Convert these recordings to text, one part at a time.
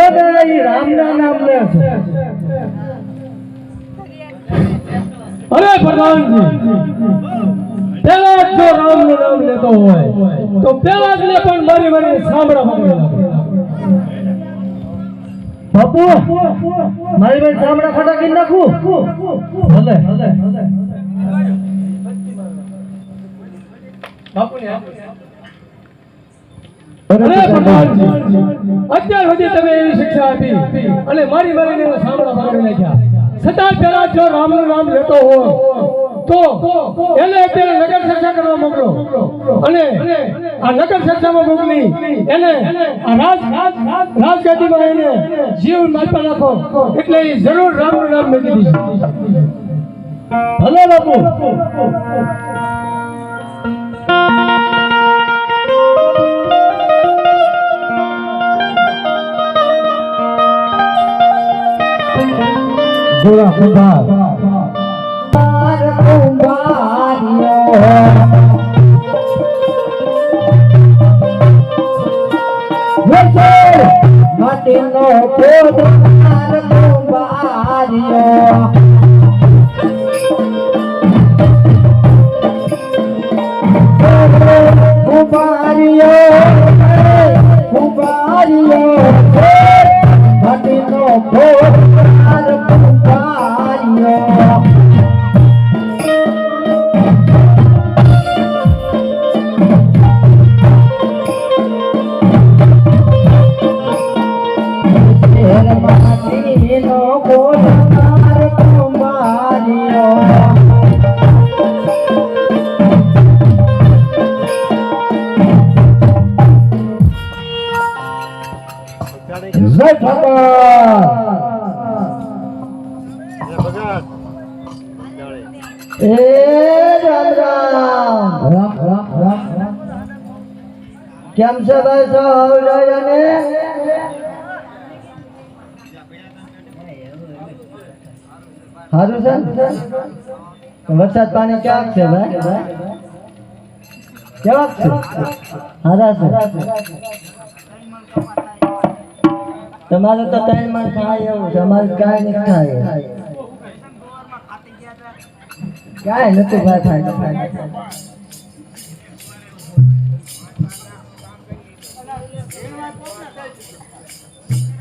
બાપુ ને ઈ રામના અરે પ્રધાનજી પેલા જ રામનું નામ લેતો હોય, તો પેલા જ ને પણ મારી મારી સાંભળા બાપુ, મારી ભાઈ ચામડા ફટાકી નાખું? ભલે. અરે પ્રધાનજી અત્યાર સુધી તમે એવી શિક્ષા આપી અને મારી મારીને એના સાંભળા પકડી નાખ્યા. છતાં પેલા જો રામનું નામ લેતો હોય, તો એને અત્યારે નગર ચર્ચા કરવા મોકલો. અને આ નગર ચર્ચામાં મોકલી, એને આ રાજ રાજગાદીમાં એને જીવ માલપા નાખો એટલે એ જરૂર રામનું નામ મેળવી દીધું ભલે બાપુ. ગોળા કુંભાર. માટીનો કોડ માર કુંભારિયો કુંભારિયો કુંભારિયો માટીનો કોડ કેમ છે ભાઈ સૌરાય ને સારું છે? વરસાદ પાણી ક્યાંક છે ભાઈ? કેવાક છે? હારા છે. તમારે તો ત્રણ મણ થાય એવું છે. અમારે કાંઈ નહીં થાય. કાંઈ નથી ભાઈ થાય.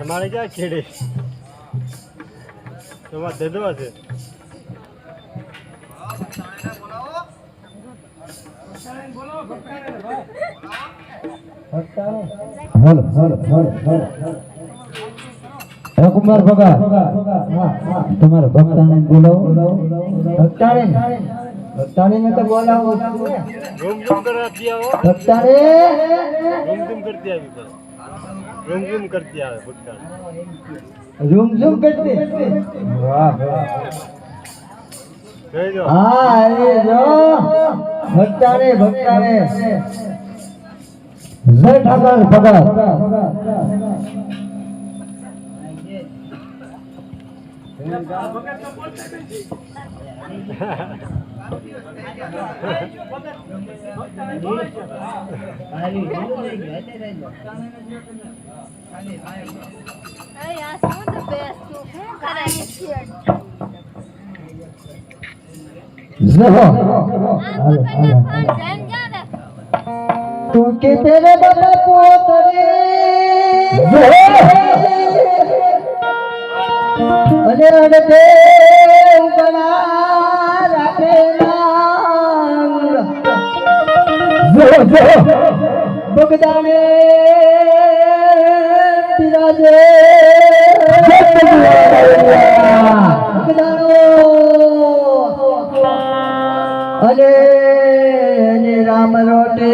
તમારે ક્યાં ખેડે તમારે હલો હલો કુમાર ભગા. તમારા ભક્તાને બોલાવો. ભક્તાને. ભક્તાને તો બોલાવો ભક્તાને. રૂમ રૂમ કરતી આવી રૂમ રૂમ કરતી આવે ભૂતકાળ રૂમ ઝૂમ કરતી. વાહ વાહ. હા અરે જો. ભક્તાને ભક્તાને. જય ઠાકર ભગત તો કે તેરે બગદાને અરે અરે રામ રોટે.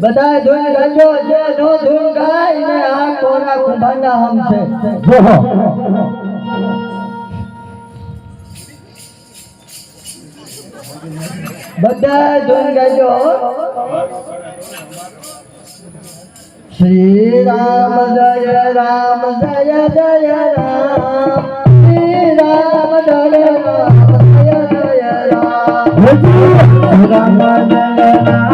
બધા જોઈ ગાજો જે નો ધૂન ગાય ને આ કોરા કુંભાના હમ છે. બધા જોઈ લેજો શ્રી રામ જય રામ, જય જય રામ. શ્રી રામ જય રામ, જય જય રામ. રામ જય રામ.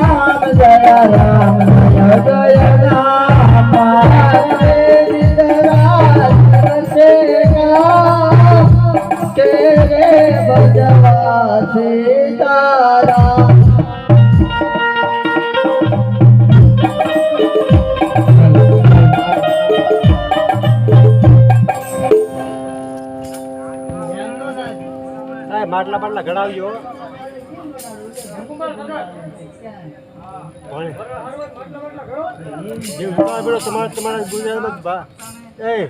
બાટલા બાટલા ગળાવજો તમારા તમારા ગુજરાતમાં એ.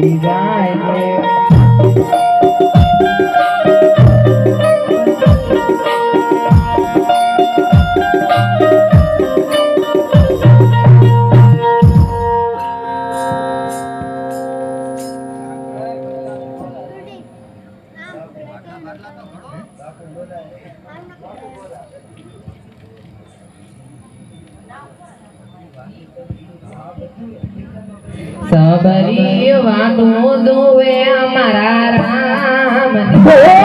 Lisa. સબરી વાટું દુવે અમારા રામ.